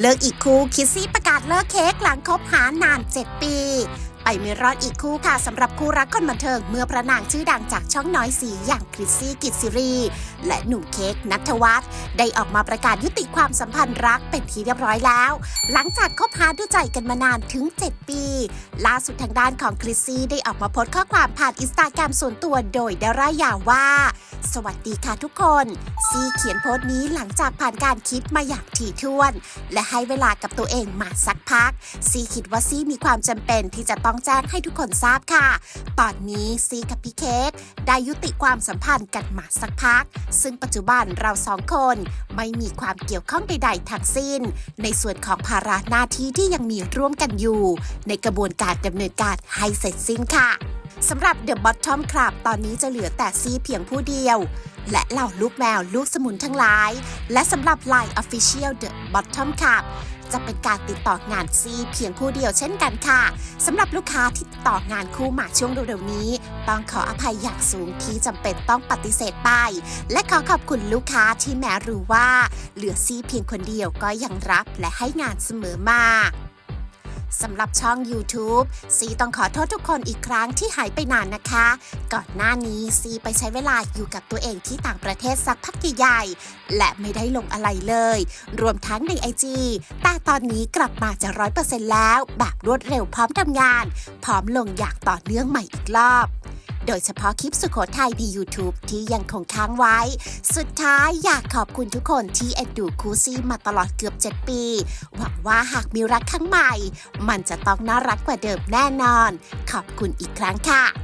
เลิกอีกคู่คิสซี่ประกาศเลิกเค้กหลังคบหานาน 7 ปี ไปไม่รอดอีกคู่ค่ะสำหรับคู่รักคนบันเทิง เมื่อพระนางชื่อดังจากช่องน้อยสีอย่างคริสซี่กิตซิรี และหนุ่มเค้กนัทวัฒน์ได้ออกมาประกาศยุติความสัมพันธ์รักเป็นที่เรียบร้อยแล้ว หลังจากคบหาดูใจกันมานานถึง 7 ปี ล่าสุดทางด้านของคริสซี่ได้ออกมาโพสต์ข้อความผ่านอินสตาแกรมส่วนตัวโดยด้ร่ายาวว่า สวัสดีค่ะทุกคนซีเขียนโพสต์นี้หลังจากผ่านการคิดมาอย่างถี่ถ้วน และให้เวลากับตัวเองมาสักพักซีคิดว่าซีมีความจำเป็นที่จะต้องแจ้งให้ทุกคนทราบค่ะ ตอนนี้ซีกับพี่เค้กได้ยุติความสัมพันธ์กันมาสักพัก ซึ่งปัจจุบันเราสองคนไม่มีความเกี่ยวข้องใดๆทั้งสิ้น ในส่วนของภาระหน้าที่ที่ยังมีร่วมกันอยู่ ในกระบวนการดำเนินการให้เสร็จสิ้นค่ะ สำหรับ The Bottom Club ตอนนี้จะเหลือแต่ซีเพียงผู้เดียว และเหล่าลูกแมวลูกสมุนทั้งหลาย และสำหรับ Line Official The Bottom Club จะเป็นการติดต่องานซีเพียงผู้เดียวเช่นกันค่ะสำหรับลูกค้าที่ติดต่องานคู่มาช่วงเร็วๆนี้ ต้องขออภัยอย่างสูงที่จำเป็นต้องปฏิเสธไป และขอขอบคุณลูกค้าที่แม้รู้ว่า เหลือซีเพียงคนเดียวก็ยังรับและให้งานเสมอมา สำหรับช่อง YouTube ซีต้องขอโทษทุกคนอีกครั้งที่หายไปนานนะคะ ก่อนหน้านี้ซีไปใช้เวลาอยู่กับตัวเองที่ต่างประเทศสักพักใหญ่ๆและไม่ได้ลงอะไรเลย รวมทั้งในไอจีแต่ตอนนี้กลับมาจะร้อยเปอร์เซ็นต์แล้ว แบบรวดเร็วพร้อมทำงาน พร้อมลงอย่างต่อเนื่องใหม่อีกรอบ โดยเฉพาะคลิปสุโขทัยใน YouTube ที่ยังคงค้างไว้ สุดท้ายอยากขอบคุณทุกคนที่เอ็นดูคูซี่มาตลอดเกือบ 7 ปี หวังว่าหากมีรักครั้งใหม่ มันจะต้องน่ารักกว่าเดิมแน่นอน ขอบคุณอีกครั้งค่ะ